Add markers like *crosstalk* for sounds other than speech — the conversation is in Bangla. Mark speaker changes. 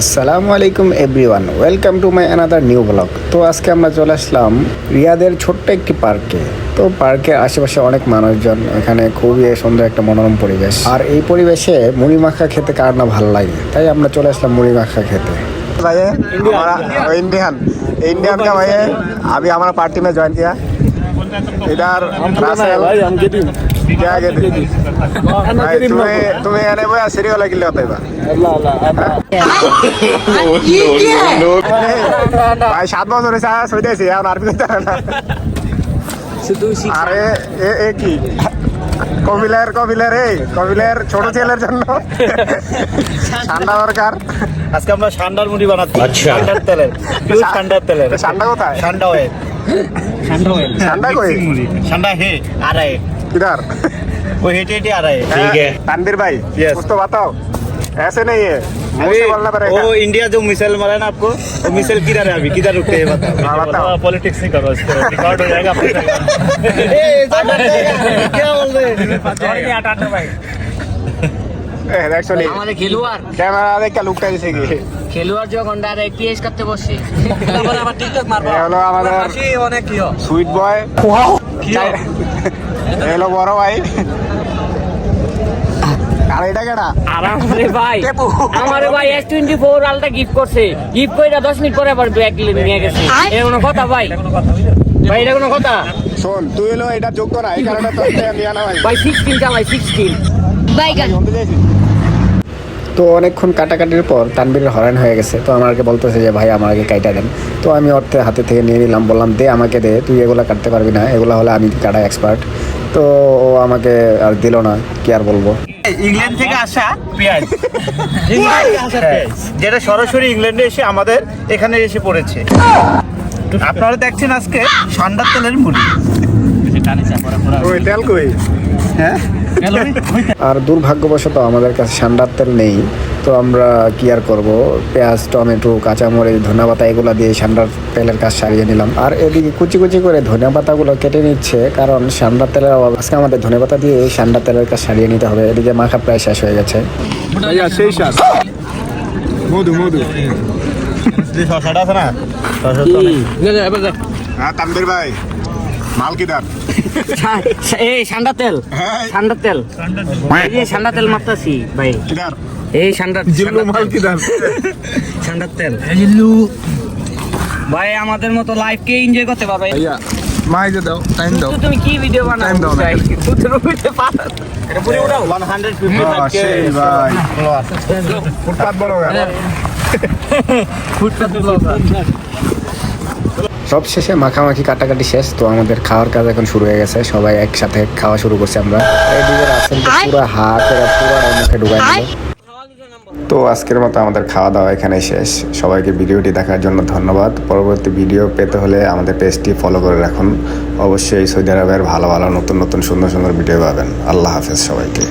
Speaker 1: আসসালামু আলাইকুম everyone welcome to my another new blog তো আজকে আমরা চলে আসলাম রিয়াদের ছোট্ট একটি পার্কে তো পার্কের আশেপাশে অনেক মানুষজন এখানে খুবই সুন্দর একটা মনোরম পরিবেশ আর এই পরিবেশে মুড়ি মাখা খেতে কার না ভালো লাগে তাই আমরা চলে আসলাম মুড়ি মাখা খেতে
Speaker 2: भाई हमारा इंडियन इंडियन का भाई है अभी हमारा पार्टी में ज्वाइन किया इधर रासेल क्या कहते भाई तुम्हें তুমি এনে হ্যাঁ? সাত বছর হয়েছে শুইতেছি এখন আরে এ কি? কবিলার কবিলার এই কবিলার ছোট ছেলের জন্য। ঠান্ডা দরকার
Speaker 3: আজকে আমরা ঠান্ডার মুড়ি বানাচ্ছি। আচ্ছা। ঠান্ডার তেলের। ঠান্ডার তেলের।
Speaker 2: ঠান্ডা কোথায়?
Speaker 3: ঠান্ডা হয়ে ঠান্ডা হয়ে
Speaker 2: ঠান্ডা কই?
Speaker 3: ঠান্ডা হে আরে।
Speaker 2: কিদার?
Speaker 3: वो हेटे हेटे आ रहा है
Speaker 2: ठीक है तानवीर भाई
Speaker 3: Yes.
Speaker 2: कुछ तो बताओ ऐसे नहीं है मुंह से बोलना पड़ेगा
Speaker 3: वो इंडिया जो मिसाइल मारा है ना आपको वो मिसाइल किधर है अभी किधर रुकते हैं बताओ
Speaker 2: हाँ, बताओ
Speaker 3: पॉलिटिक्स नहीं करो इसको रिकॉर्ड हो जाएगा अपने क्या बोल रहे
Speaker 2: ए, देख सुनी
Speaker 4: আমাদের খেলোয়াড়
Speaker 2: कैमरा देख क्या लुकटा जैसे की
Speaker 4: খেলোয়াড় যখন ডাইরেক্ট পিএস করতে বসে
Speaker 2: এ হলো আমাদের সুইট বয় এ হলো বড় ভাই। আর এটা কেডা?
Speaker 4: আরে ভাই আমার ভাই S twenty four ultra gift করছে। গিফট করে দশ মিনিট পরে আবার ব্যাগ নিয়ে গেছে। এটা কোনো কথা ভাই? ভাই এটা কোনো কথা?
Speaker 2: শোন তুই এটা যোগ্য না এই কারণে তো ভাই।
Speaker 4: চালাই?
Speaker 1: তো অনেকক্ষণ কাটাকাটির পর তানবীরের হরান হয়ে গেছে। তো আমাকে বলতেছে যে ভাই আমার আগে কাইটা দেন। তো আমি অর্থে হাতে থেকে নিয়ে নিলাম। বললাম দে আমাকে দে তুই এগুলো কাটতে পারবি না। এগুলো হলে আমি কাটা এক্সপার্ট তো ও আমাকে আর দিল না কি আর বলব?
Speaker 3: ইংল্যান্ড থেকে আসা পেঁয়াজ। *laughs* হ্যাঁ, যেটা সরাসরি ইংল্যান্ডে এসে আমাদের এখানে এসে পড়েছে। আপনারা দেখছেন আজকে সান্ডার তেলের মুড়ি।
Speaker 2: ওই তেল কই?
Speaker 1: আর দুর্ভাগ্যবশত আমাদের কাছে সান্ডার তেল নেই তো আমরা কি আর করব? পেঁয়াজ টমেটো কাঁচামরিচ ধনে পাতা এগুলো দিয়ে সান্ডার তেলের কাজ সারিয়ে নিলাম। আর এদিকে কুচি কুচি করে ধনে পাতাগুলো কেটে নিচ্ছে কারণ সান্ডার তেলের অভাব। আজকে আমাদের ধনে পাতা দিয়ে সান্ডার তেলের কাজ সারিয়ে নিতে হবে। এদিকে মাখা প্রায় শেষ হয়ে গেছে।
Speaker 2: মধু মধু।
Speaker 3: আছে না তো
Speaker 2: হ্যাঁ ভাই। মাল কিদার
Speaker 4: এই ঠান্ডা তেল।
Speaker 2: হ্যাঁ।
Speaker 4: ঠান্ডা তেল। এই যে ঠান্ডা তেল মারতাছি ভাই।
Speaker 2: কিদার
Speaker 4: এই ঠান্ডা
Speaker 2: জিল্লু মাল কিদার
Speaker 4: ঠান্ডার তেল। ভাই আমাদের মতো লাইফ কে এনজয় করতে পারবে?
Speaker 2: ভাইয়া মাইজে দাও টাইম দাও।
Speaker 4: তুমি কি ভিডিও বানাও
Speaker 2: Time দাও না।
Speaker 4: ভাই? দুধের উপরে পাতা।
Speaker 3: এটা পুরো ওটাও 150
Speaker 2: আহ, সেই ভাই। ফুটপাত বড়
Speaker 1: সব *laughs* শেষে মাখামাখি কাটাকাটি শেষ তো আমাদের খাওয়ার কাজ এখন শুরু হয়ে গেছে। সবাই একসাথে খাওয়া শুরু করছি আমরা। এদিকে রাসেল পুরো হাত এরা পুরো মুখে ঢুকাই দিল। তো আজকের মতো আমাদের খাওয়া দাওয়া এখানে শেষ। সবাইকে ভিডিওটি দেখার জন্য ধন্যবাদ। পরবর্তী ভিডিও পেতে হলে আমাদের পেজটি ফলো করে রাখুন। অবশ্যই সৌদি আরবের ভালো ভালো নতুন নতুন সুন্দর সুন্দর ভিডিও পাবেন। আল্লাহ হাফেজ সবাইকে।